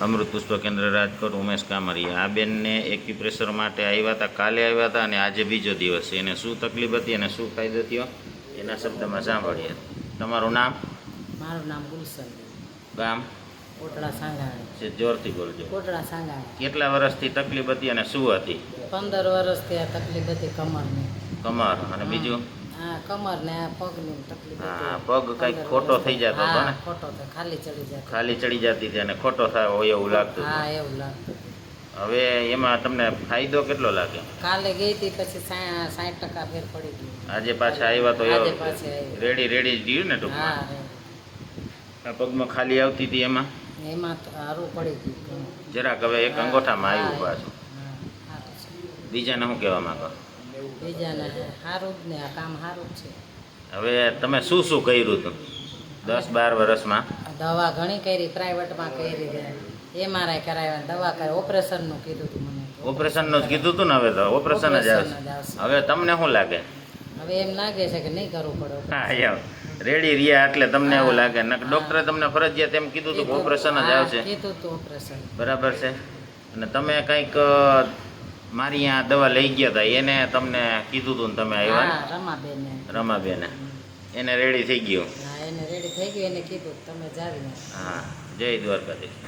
અમૃત પુષ્પ કેન્દ્ર રાજકોટ ઉમેશ કામરિયા. આ બેનને એક્યુપ્રેશર માટે આવ્યા હતા કાલે આવ્યા હતા અને આજે બીજો દિવસ છે. એને શું તકલીફ હતી અને શું ફાયદો થયો? એના શબ્દમાં સાંભળીએ. તમારું નામ? મારું નામ ગુલશન. ગામ? કોટડા સાંગાણી. જોરથી બોલજો. કોટડા સાંગાણી. કેટલા વર્ષથી તકલીફ હતી અને શું હતી? પંદર વર્ષથી આ તકલીફ હતી કમરની. કમર અને બીજું? હા કમર ને પગની તકલીફ હા, પગ કંઈક ખોટો થઈ જતો હતો ને? ખોટો તો ખાલી ચડી જતો. ખાલી ચડી જતી હતી અને ખોટો થાય હોય એવું લાગતું હા એવું લાગતું. હવે એમાં તમને ફાયદો કેટલો લાગે? કાલે ગઈ હતી પછી સાઠ ટકા ફેર પડી ગયું. આજે પાછા આવ્યા તો. રેડી રેડી જ ગયું ને ટૂંકમાં? હા પગમાં ખાલી આવતી હતી એમાં? એમાં સારું પડી ગયું. જરાક હવે એક અંગોઠામાં આવ્યું પાછું. હા. બીજાને શું કહેવા માંગો? બીજાને સારું જ ને આ કામ સારું છે. હવે તમે શું શું કર્યું હતું? દસ બાર વર્ષમાં? દવા ઘણી કરી પ્રાઇવેટમાં કરી છે. એમઆરઆઈ કરાવ્યા દવા કરી ઓપરેશનનું કીધું હતું મને. ઓપરેશનનું જ કીધું હતું ને હવે તો? ઓપરેશન જ આવશે. હવે તમને શું લાગે? હવે એમ લાગે છે કે નહીં કરવું પડે હા રેડી રહ્યા એટલે તમને એવું લાગે. ને ડોક્ટરે તમને ફરજિયાત એમ કીધું હતું ઓપરેશન જ આવશે? કીધું હતું ઓપરેશન. બરાબર છે. અને તમે કંઈક મારી અહીંયા દવા લઈ ગયા હતા એને તમને કીધું હતું ને તમે આવ્યા રમાબેને. રમાબેને. એને રેડી થઈ ગયું. હા એને રેડી થઈ ગયું એને કીધું તમે જાવી હા જય દ્વારકાધીશ.